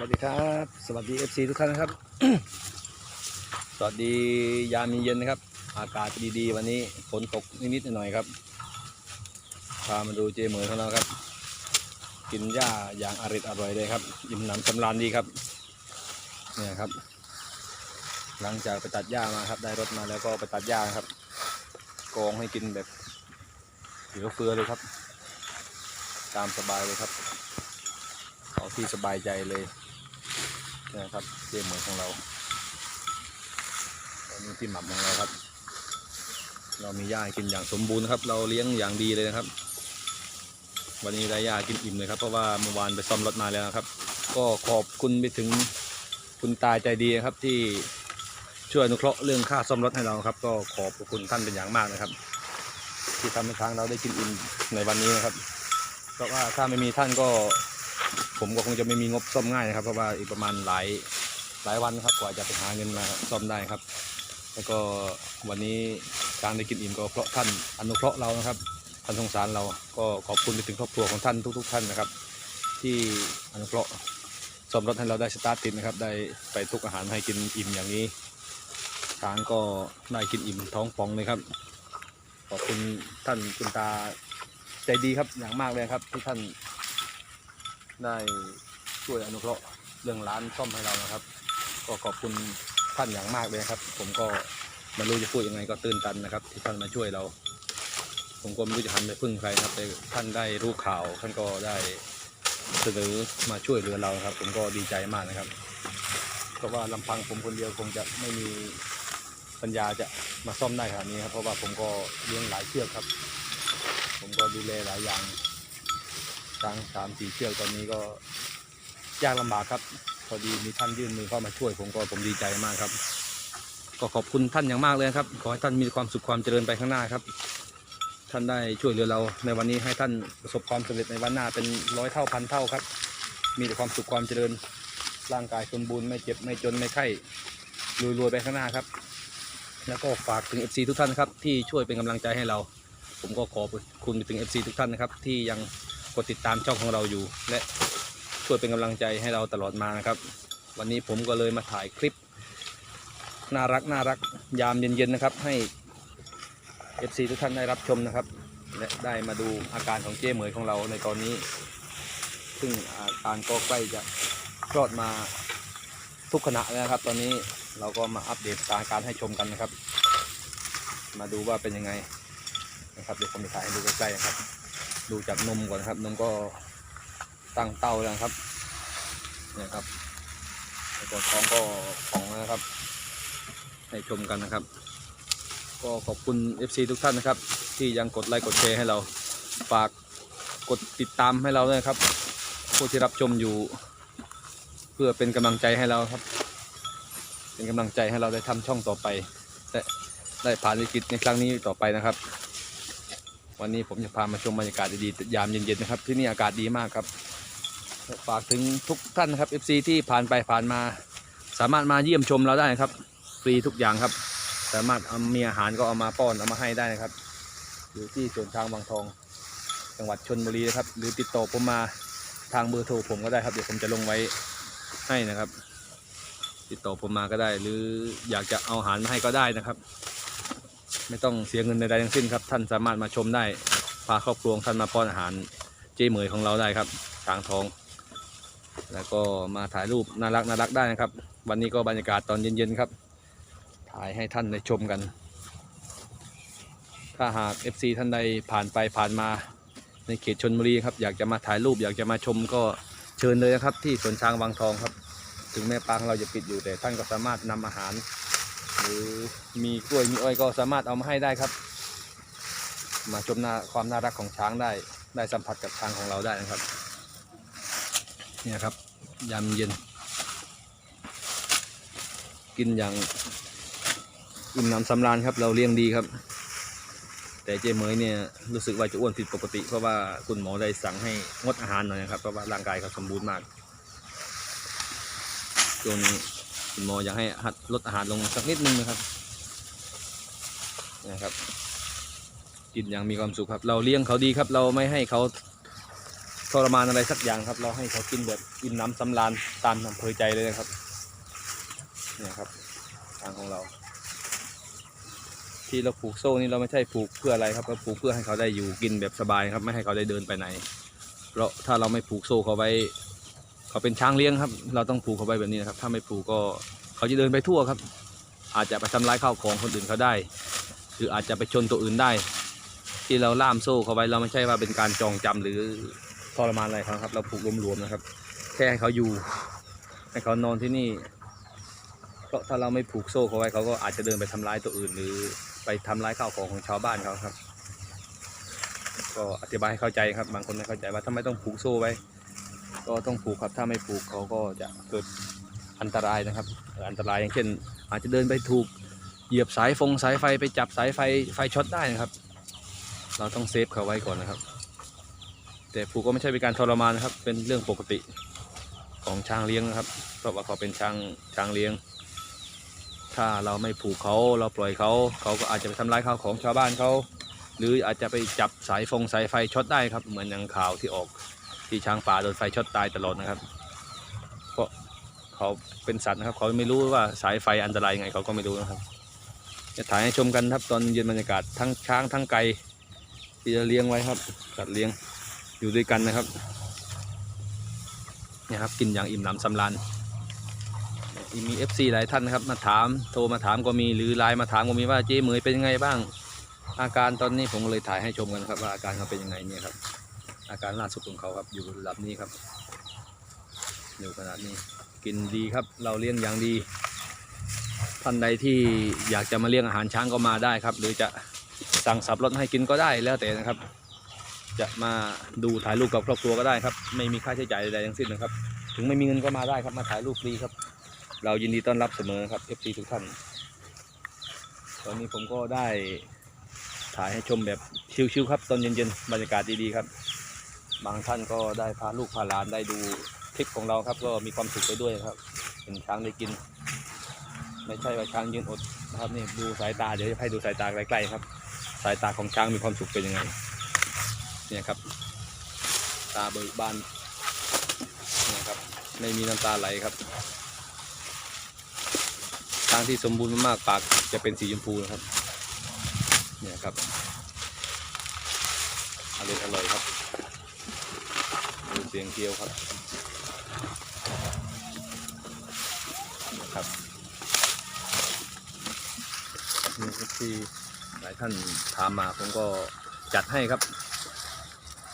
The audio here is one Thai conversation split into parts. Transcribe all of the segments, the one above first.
วัสดีครับ สวัสดี FC ทุกท่านนะครับ สวัสดียามเย็นนะครับ อากาศดีๆ วันนี้ฝนตกนิดๆหน่อยๆครับ พามาดูเจเหมยของเราครับ กินหญ้าอย่างอริดอร่อยเลยครับอิ่มหนำสำราญดีครับ เนี่ยครับ หลังจากไปตัดหญ้ามาครับ ได้รถมาแล้วก็ไปตัดหญ้าครับ กองให้กินแบบเหลือเฟือเลยครับ ตามสบายเลยครับเอาที่สบายใจเลย นะครับเจเหมือนของเราอันนี้ที่หมักของเราครับ เรามีหญ้าให้กินอย่างสมบูรณ์ครับ เราเลี้ยงอย่างดีเลยนะครับ วันนี้ได้หญ้ากินอิ่มเลยครับเพราะว่าเมื่อวานไปซ่อมรถมาแล้วครับ ก็ขอบคุณไปถึงคุณตาใจดีครับที่ช่วยอนุเคราะห์เรื่องค่าซ่อมรถให้เราครับ ก็ขอบคุณท่านเป็นอย่างมากนะครับ ที่ทำให้ทางเราได้กินอิ่มในวันนี้นะครับ เพราะว่าถ้าไม่มีท่านก็ ผมก็คงจะไม่มีงบซ่อมง่ายนะครับ เพราะว่าอีกประมาณหลายหลายวันครับกว่าจะไปหาเงินมาซ่อมได้ครับ แล้วก็วันนี้การได้กินอิ่มก็เพราะท่านอนุเคราะห์เรานะครับท่านสงสารเราก็ขอบคุณไปถึงครอบครัวของท่านทุก ๆ ท่านนะครับ ที่อนุเคราะห์ซ่อมรถให้เราได้สตาร์ทติดนะครับ ได้ไปทุกอาหารให้กินอิ่มอย่างนี้ช้างก็ได้กินอิ่มท้องป่องเลยครับ ขอบคุณท่านคุณตาใจดีครับอย่างมากเลยครับที่ท่าน ได้ช่วยอนุเคราะห์เรื่องร้านซ่อมให้เรานะครับ ก็ขอบคุณท่านอย่างมากเลยครับ ผมก็ไม่รู้จะพูดยังไงก็ตื่นตันนะครับ ที่ท่านมาช่วยเรา ผมก็ไม่รู้จะหันไปพึ่งใครครับแต่ท่านได้รู้ข่าวท่านก็ได้เสนอมาช่วยเหลือเราครับ ผมก็ดีใจมากนะครับเพราะว่าลำพังผมคนเดียวคงจะไม่มีปัญญาจะมาซ่อมได้ขนาดนี้ครับเพราะว่าผมก็เลี้ยงหลายเชือกครับ ผมก็ดูแลหลายอย่าง ช้างสามสี่เชือกตอนนี้ก็ยากลำบากครับ พอดีมีท่านยื่นมือเข้ามาช่วยผมก็ผมดีใจมากครับ ก็ขอบคุณท่านอย่างมากเลยครับ ขอให้ท่านมีความสุขความเจริญไปข้างหน้าครับ ท่านได้ช่วยเหลือเราในวันนี้ให้ท่านประสบความสำเร็จในวันหน้าเป็นร้อยเท่าพันเท่าครับ มีแต่ความสุขความเจริญ ร่างกายสมบูรณ์ไม่เจ็บไม่จนไม่ไข้รวยๆไปข้างหน้าครับ แล้วก็ฝากถึง FC ทุกท่านครับที่ช่วยเป็นกำลังใจให้เรา ผมก็ขอบคุณไปถึง FC ทุกท่านนะครับที่ยัง ดติดตามช่องของเราอยู่ และช่วยเป็นกำลังใจให้เราตลอดมานะครับ วันนี้ผมก็เลยมาถ่ายคลิป น่ารักน่ารักยามเย็นๆนะครับ ให้ FC ทุกท่านได้รับชมนะครับ และได้มาดูอาการของเจ้เหมยของเราในตอนนี้ ซึ่งอาการก็ใกล้จะคลอดมาทุกขณะแล้วนะครับ ตอนนี้เราก็มาอัปเดตสถานการณ์ให้ชมกันนะครับ มาดูว่าเป็นยังไงนะครับเดี๋ยวผมจะถ่ายให้ดูใกล้ๆนะครับ ดูจากนมก่อนครับ นมก็ตั้งเต้าแล้วครับเนี่ยครับแล้วก็ท้องก็ป่องนะครับ ให้ชมกันนะครับ ก็ขอบคุณ FC ทุกท่านนะครับ ที่ยังกดไลค์กดแชร์ให้เราฝากกดติดตามให้เราด้วยครับผู้ที่รับชมอยู่ เพื่อเป็นกำลังใจให้เราครับ เป็นกำลังใจให้เราได้ทำช่องต่อไปและได้ผ่านวิกฤตในครั้งนี้ต่อไปนะครับ วันนี้ผมจะพามาชมบรรยากาศดีๆยามเย็นๆนะครับ ที่นี่อากาศดีมากครับฝากถึงทุกท่านนะครับ FC ที่ผ่านไปผ่านมา สามารถมาเยี่ยมชมเราได้ครับ ฟรีทุกอย่างครับ สามารถเอามีอาหารก็เอามาป้อนเอามาให้ได้นะครับ อยู่ที่สวนช้างบางทอง จังหวัดชนบุรีนะครับ หรือติดต่อผมมาทางเบอร์โทรผมก็ได้ครับ เดี๋ยวผมจะลงไว้ให้นะครับ ติดต่อผมมาก็ได้ หรืออยากจะเอาอาหารมาให้ก็ได้นะครับ ไม่ต้องเสียเงินใดๆทั้งสิ้นครับ ท่านสามารถมาชมได้ พาครอบครัวท่านมาป้อนอาหารเจ๊เหมยของเราได้ครับช้างทอง แล้วก็มาถ่ายรูปน่ารักน่ารักได้นะครับ วันนี้ก็บรรยากาศตอนเย็นๆครับ ถ่ายให้ท่านได้ชมกัน ถ้าหาก FC ท่านใดผ่านไปผ่านมาในเขตชนบุรีครับอยากจะมาถ่ายรูปอยากจะมาชมก็เชิญเลยนะครับ ที่สวนช้างวังทองครับ ถึงแม้ปางเราจะปิดอยู่แต่ท่านก็สามารถนำอาหาร หรือมีกล้วยมีอ้อยก็สามารถเอามาให้ได้ครับ มาชมหน้าความน่ารักของช้างได้ได้สัมผัสกับช้างของเราได้นะครับเนี่ยครับยามเย็น กินอย่างอิ่มหนำสำราญครับ เราเลี้ยงดีครับ แต่เจเหมยเนี่ยรู้สึกว่าจะอ้วนผิดปกติ เพราะว่าคุณหมอได้สั่งให้งดอาหารหน่อยนะครับเพราะว่าร่างกายเขาสมบูรณ์มากช่วงนี้ คุณหมออยากให้หัดลดอาหารลงสักนิดนึงนะครับนะครับ กินอย่างมีความสุขครับ เราเลี้ยงเขาดีครับ เราไม่ให้เขาทรมานอะไรสักอย่างครับ เราให้เขากินแบบอิ่มน้ำสำราญตามอำเภอใจเลยนะครับเนี่ยครับทางของเรา ที่เราผูกโซ่นี่เราไม่ใช่ผูกเพื่ออะไรครับเราผูกเพื่อให้เขาได้อยู่กินแบบสบายครับ ไม่ให้เขาได้เดินไปไหน เพราะถ้าเราไม่ผูกโซ่เขาไว้ เขาเป็นช้างเลี้ยงครับ เราต้องผูกเขาไว้แบบนี้นะครับ ถ้าไม่ผูกก็เขาจะเดินไปทั่วครับ อาจจะไปทำร้ายข้าวของคนอื่นเขาได้ หรืออาจจะไปชนตัวอื่นได้ ที่เราล่ามโซ่เขาไว้เราไม่ใช่ว่าเป็นการจองจำหรือทรมานอะไรเขาครับ เราผูกรวมๆนะครับ แค่ให้เขาอยู่ ให้เขานอนที่นี่เพราะถ้าเราไม่ผูกโซ่เขาไว้เขาก็อาจจะเดินไปทำร้ายตัวอื่น หรือไปทำร้ายข้าวของของชาวบ้านเขาครับ ก็อธิบายให้เข้าใจครับ บางคนไม่เข้าใจว่าทำไมต้องผูกโซ่ไว้ ก็ต้องผูกครับถ้าไม่ผูกเขาก็จะเกิดอันตรายนะครับ อันตรายอย่างเช่น อาจจะเดินไปถูกเหยียบสายฟงสายไฟไปจับสายไฟไฟช็อตได้นะครับ เราต้องเซฟเขาไว้ก่อนนะครับ แต่ผูกก็ไม่ใช่เป็นการทรมานนะครับ เป็นเรื่องปกติของช้างเลี้ยงนะครับ เพราะว่าเขาเป็นช้างช้างเลี้ยง ถ้าเราไม่ผูกเขาเราปล่อยเขาเขาก็อาจจะไปทำร้ายข้าวของชาวบ้านเขาหรืออาจจะไปจับสายฟงสายไฟช็อตได้ครับ เหมือนอย่างข่าวที่ออก ที่ช้างป่าโดนไฟช็อตตายตลอดนะครับ เพราะเขาเป็นสัตว์นะครับ เขาไม่รู้ว่าสายไฟอันตรายยังไงเขาก็ไม่รู้นะครับ จะถ่ายให้ชมกันครับตอนเย็นบรรยากาศทั้งช้างทั้งไก่ที่จะเลี้ยงไว้ครับสัตว์เลี้ยงอยู่ด้วยกันนะครับเนี่ยครับกินอย่างอิ่มหนำสำราญมี FC หลายท่านนะครับมาถามโทรมาถามก็มีหรือไลน์มาถามก็มีว่าเจ๊เหมยเป็นยังไงบ้าง อาการตอนนี้ผมเลยถ่ายให้ชมกันครับว่าอาการเขาเป็นยังไงเนี่ยครับ อาการล่าสุดของเขาครับอยู่ระดับนี้ครับอยู่ขนาดนี้กินดีครับ เราเลี้ยงอย่างดี ท่านใดที่อยากจะมาเลี้ยงอาหารช้างก็มาได้ครับ หรือจะสั่งสับรถให้กินก็ได้แล้วแต่นะครับ จะมาดูถ่ายรูปกับครอบครัวก็ได้ครับ ไม่มีค่าใช้จ่ายใดๆทั้งสิ้นนะครับ ถึงไม่มีเงินก็มาได้ครับมาถ่ายรูปฟรีครับ เรายินดีต้อนรับเสมอครับ FC ทุกท่าน ตอนนี้ผมก็ได้ถ่ายให้ชมแบบชิลๆครับ ตอนเย็นๆบรรยากาศดีๆครับ บางท่านก็ได้พาลูกพาหลานได้ดูคลิปของเราครับ ก็มีความสุขไปด้วยครับเห็นช้างได้กิน ไม่ใช่ว่าช้างยืนอดนะครับนี่ดูสายตาเดี๋ยวจะให้ดูสายตาใกล้ๆครับ สายตาของช้างมีความสุขเป็นยังไงเนี่ยครับ ตาเบิกบานเนี่ยครับไม่มีน้ำตาไหลครับช้างที่สมบูรณ์มากๆปากจะเป็นสีชมพูนะครับ เนี่ยครับอร่อยอร่อยครับ เสียงเคี้ยวครับนะครับนี่ที่หลายท่านถามมาผมก็จัดให้ครับ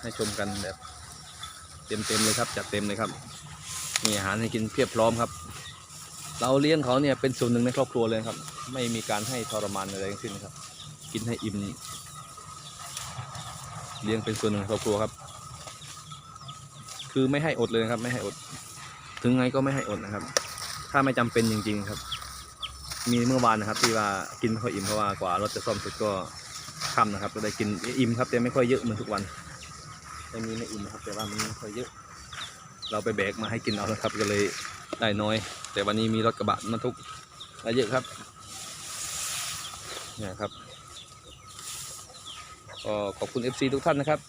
ให้ชมกันแบบเต็มๆเลยครับ จัดเต็มเลยครับ มีอาหารให้กินเพียบพร้อมครับ เราเลี้ยงเขาเนี่ยเป็นส่วนหนึ่งในครอบครัวเลยครับ ไม่มีการให้ทรมานอะไรทั้งสิ้นครับ กินให้อิ่มเลี้ยงเป็นส่วนหนึ่งในครอบครัวครับ คือไม่ให้อดเลยนะครับ ไม่ให้อด ถึงไงก็ไม่ให้อดนะครับ ถ้าไม่จำเป็นจริง ๆครับ มีเมื่อวานนะครับ ที่ว่ากินไม่ค่อยอิ่มเพราะว่ากว่ารถจะซ่อมเสร็จก็ค่ำนะครับ ก็ได้กินอิ่มครับแต่ไม่ค่อยเยอะเหมือนทุกวันไม่มีไม่อิ่มนะครับ แต่ว่ามันไม่ค่อยเยอะ เราไปแบกมาให้กินเอานะครับ ก็เลยได้น้อย แต่วันนี้มีรถกระบะมาทุกได้เยอะครับเนี่ยครับก็ขอบคุณ FC ทุกท่านนะครับ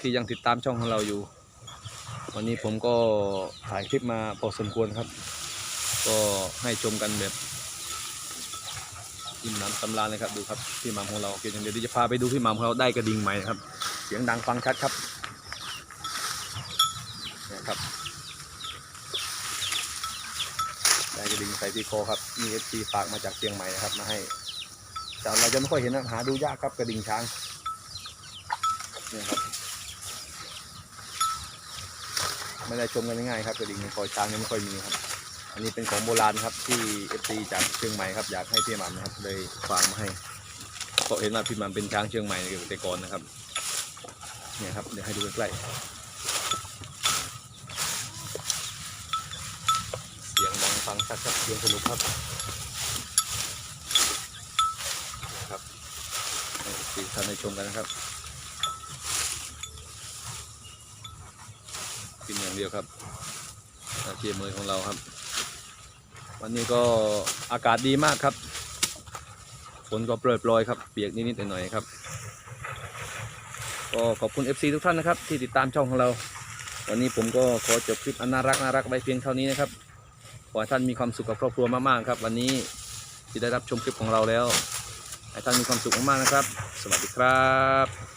ที่ยังติดตามช่องของเราอยู่ วันนี้ผมก็ถ่ายคลิปมาพอสมควรครับ ก็ให้ชมกันแบบอิ่มน้ำสำราญเลยครับดูครับพี่หมัมของเราเดี๋ยวเดี๋ยวจะพาไปดูพี่หมัมของเราได้กระดิ่งใหม่นะครับ เสียงดังฟังชัดครับนี่ยครับ ได้กระดิ่งใส่ที่คอครับมีเอฟซีฝากมาจากเชียงใหม่นะครับมาให้แต่เราจะไม่ค่อยเห็นนะหาดูยากครับกระดิ่งช้างนี่ครับ ไม่ได้ชมกันง่ายๆครับกระดิ่งคอยช้างนี่ไม่ค่อยมีครับ อันนี้เป็นของโบราณครับที่เอฟซีจากเชียงใหม่ครับอยากให้พี่หมันนะครับเลยฝากมาให้เพราะเห็นว่าพี่หมันเป็นช้างเชียงใหม่แต่ก่อนนะครับเนี่ยครับเดี๋ยวให้ดูใกล้ๆเสียงดังฟังชัดครับเสียงสนุกครับนะครับสี่ท่านได้ชมกันนะครับกินอย่างเดียวครับอาเชียมือของเราครับ วันนี้ก็อากาศดีมากครับฝนก็โปรยปลอยครับ เปียกนิดๆหน่อยๆครับ ก็ขอบคุณ FC ทุกท่านนะครับ ที่ติดตามช่องของเรา วันนี้ผมก็ขอจบคลิปอันน่ารักน่ารักไว้เพียงเท่านี้นะครับขอให้ท่านมีความสุขกับครอบครัวมากๆครับ วันนี้ที่ได้รับชมคลิปของเราแล้วให้ท่านมีความสุขมากๆนะครับ สวัสดีครับ